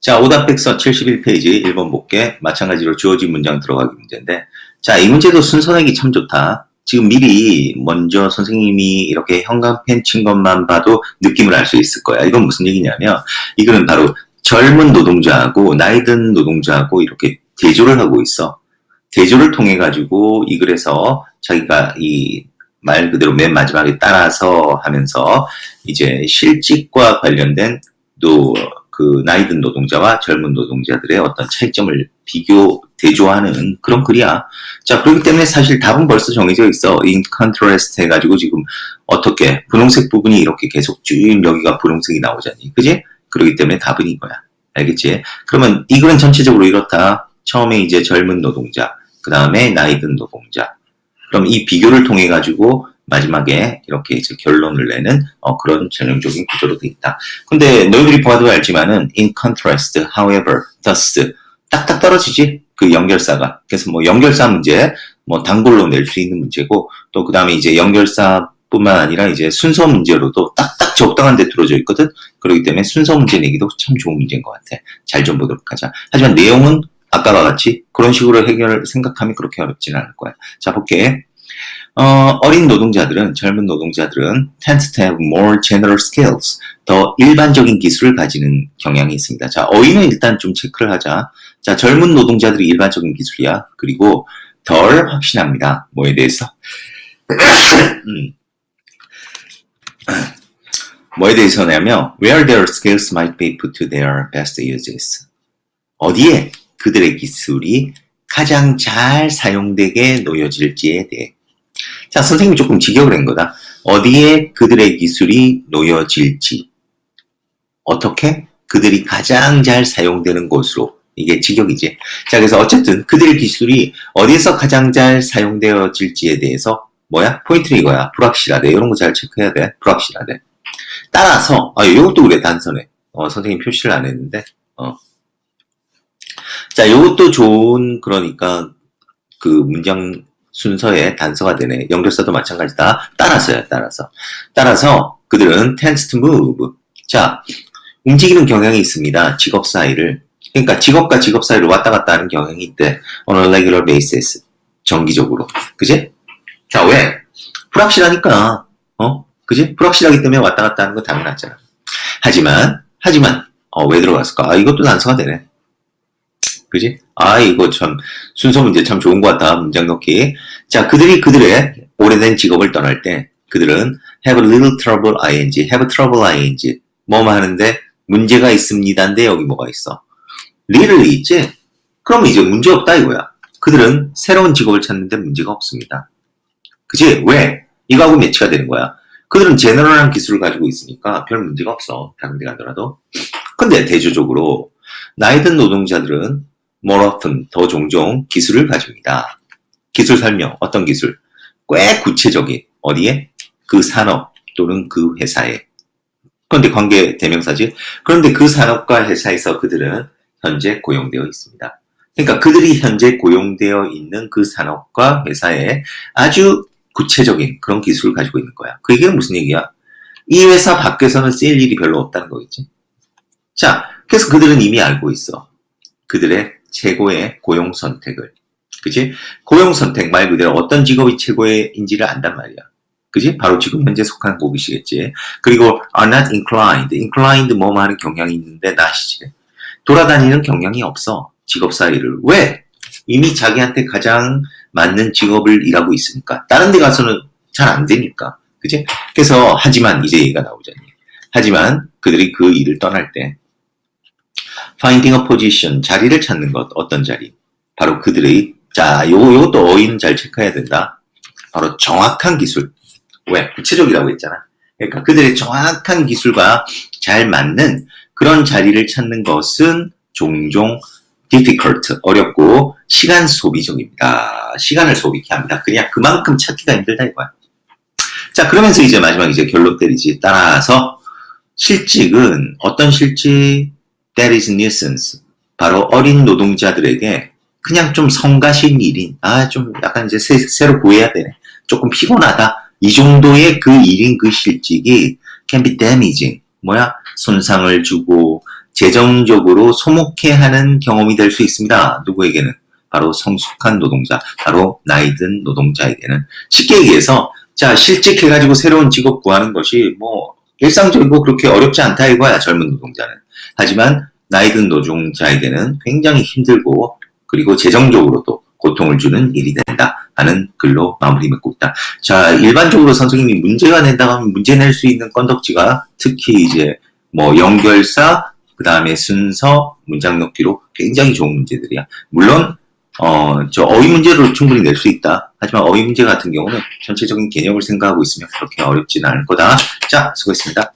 자, 오답백서 71페이지 1번 볼게. 마찬가지로 주어진 문장 들어가기 문제인데. 자, 이 문제도 순서 내기 참 좋다. 지금 미리 먼저 선생님이 이렇게 형광펜 친 것만 봐도 느낌을 알 수 있을 거야. 이건 무슨 얘기냐면, 이거는 바로 젊은 노동자하고 나이 든 노동자하고 이렇게 대조를 하고 있어. 대조를 통해 가지고 이 글에서 자기가 이 말 그대로 맨 마지막에 따라서 하면서 이제 실직과 관련된 또 그 나이 든 노동자와 젊은 노동자들의 어떤 차이점을 비교 대조하는 그런 글이야. 자 그렇기 때문에 사실 답은 벌써 정해져 있어. in contrast 해가지고 지금 어떻게 분홍색 부분이 이렇게 계속 쭉 여기가 분홍색이 나오잖니, 그지? 그렇기 때문에 답은 이거야. 알겠지? 그러면 이 글은 전체적으로 이렇다. 처음에 이제 젊은 노동자, 그 다음에 나이 든 노동자. 그럼 이 비교를 통해 가지고 마지막에 이렇게 이제 결론을 내는 어, 그런 전형적인 구조로 되어 있다. 근데 너희들이 봐도 알지만은 in contrast, however, thus 딱딱 떨어지지 그 연결사가. 그래서 뭐 연결사 문제, 뭐 단골로 낼 수 있는 문제고 또 그 다음에 이제 연결사 뿐만 아니라 이제 순서 문제로도 딱딱 적당한 데 들어져 있거든. 그렇기 때문에 순서 문제 내기도 참 좋은 문제인 것 같아. 잘 좀 보도록 하자. 하지만 내용은 아까와 같이 그런 식으로 해결을 생각하면 그렇게 어렵지는 않을 거야. 자, 볼게. 어, 어린 노동자들은, 젊은 노동자들은 tend to have more general skills, 더 일반적인 기술을 가지는 경향이 있습니다. 자, 어휘는 일단 좀 체크를 하자. 자, 젊은 노동자들이 일반적인 기술이야. 그리고 덜 확신합니다. 뭐에 대해서? 음. 뭐에 대해서냐면, where their skills might be put to their best uses. 어디에 그들의 기술이 가장 잘 사용되게 놓여질지에 대해. 자, 선생님이 조금 직역을 한 거다. 어디에 그들의 기술이 놓여질지. 어떻게? 그들이 가장 잘 사용되는 곳으로. 이게 직역이지. 자, 그래서 어쨌든 그들의 기술이 어디에서 가장 잘 사용되어질지에 대해서 뭐야? 포인트는 이거야. 불확실하대. 이런 거 잘 체크해야 돼. 불확실하대. 따라서, 아, 이것도 그래, 단선에. 어, 선생님 표시를 안 했는데, 어. 자, 이것도 좋은, 그러니까, 그 문장 순서에 단서가 되네. 연결사도 마찬가지다. 따라서야, 따라서. 따라서 그들은 tends to move. 자, 움직이는 경향이 있습니다. 직업 사이를. 그러니까 직업과 직업 사이를 왔다 갔다 하는 경향이 있대. on a regular basis. 정기적으로. 그지? 자, 왜? 불확실하니까. 어? 그지? 불확실하기 때문에 왔다 갔다 하는 건 당연하잖아. 하지만, 하지만, 어, 왜 들어갔을까? 아, 이것도 단서가 되네. 그지? 아, 이거 참, 순서 문제 참 좋은 것 같다. 문장 넣기. 자, 그들이 그들의 오래된 직업을 떠날 때, 그들은 have a little trouble ing, have trouble ing. 뭐뭐 하는데, 문제가 있습니다인데, 여기 뭐가 있어? little 있지? 그럼 이제 문제 없다 이거야. 그들은 새로운 직업을 찾는데 문제가 없습니다. 그지? 왜? 이거하고 매치가 되는 거야. 그들은 제너럴한 기술을 가지고 있으니까 별 문제가 없어. 다른 데 가더라도. 근데 대조적으로, 나이 든 노동자들은 more often, 더 종종 기술을 가집니다. 기술 설명, 어떤 기술? 꽤 구체적인, 어디에? 그 산업 또는 그 회사에. 그런데 관계 대명사지? 그런데 그 산업과 회사에서 그들은 현재 고용되어 있습니다. 그러니까 그들이 현재 고용되어 있는 그 산업과 회사에 아주 구체적인 그런 기술을 가지고 있는 거야. 그 얘기는 무슨 얘기야? 이 회사 밖에서는 쓸 일이 별로 없다는 거겠지. 자, 그래서 그들은 이미 알고 있어. 그들의 최고의 고용 선택을. 그지? 고용 선택 말 그대로 어떤 직업이 최고인지를 안단 말이야. 그지? 바로 지금 현재 속한 곡이시겠지. 그리고 are not inclined. inclined 뭐뭐 하는 경향이 있는데 not이지. 돌아다니는 경향이 없어. 직업 사이를. 왜? 이미 자기한테 가장 맞는 직업을 일하고 있으니까. 다른 데 가서는 잘 안 되니까. 그지? 그래서 하지만 이제 얘기가 나오잖니. 하지만 그들이 그 일을 떠날 때 finding a position, 자리를 찾는 것, 어떤 자리? 바로 그들의, 자, 요, 요것도 어휘는 잘 체크해야 된다. 바로 정확한 기술. 왜? 구체적이라고 했잖아. 그러니까 그들의 정확한 기술과 잘 맞는 그런 자리를 찾는 것은 종종 difficult, 어렵고 시간 소비적입니다. 시간을 소비케 합니다. 그냥 그만큼 찾기가 힘들다 이거야. 자, 그러면서 이제 마지막 이제 결론 때리지. 따라서 실직은 어떤 실직? That is nuisance. 바로 어린 노동자들에게 그냥 좀 성가신 일인, 아, 좀 약간 이제 새, 새로 구해야 되네. 조금 피곤하다. 이 정도의 그 일인 그 실직이 can be damaging. 뭐야? 손상을 주고, 재정적으로 소목해 하는 경험이 될 수 있습니다. 누구에게는? 바로 성숙한 노동자, 바로 나이 든 노동자에게는. 쉽게 얘기해서, 자, 실직해가지고 새로운 직업 구하는 것이 뭐, 일상적이고 그렇게 어렵지 않다 이거야, 젊은 노동자는. 하지만, 나이 든 노동자에게는 굉장히 힘들고, 그리고 재정적으로도 고통을 주는 일이 된다 하는 글로 마무리 맺고 있다. 자, 일반적으로 선생님이 문제가 낸다고 하면 문제 낼 수 있는 건덕지가 특히 이제 뭐 연결사, 그 다음에 순서, 문장 넣기로 굉장히 좋은 문제들이야. 물론, 어, 저 어휘 문제로 충분히 낼 수 있다. 하지만 어휘 문제 같은 경우는 전체적인 개념을 생각하고 있으면 그렇게 어렵지는 않을 거다. 자, 수고했습니다.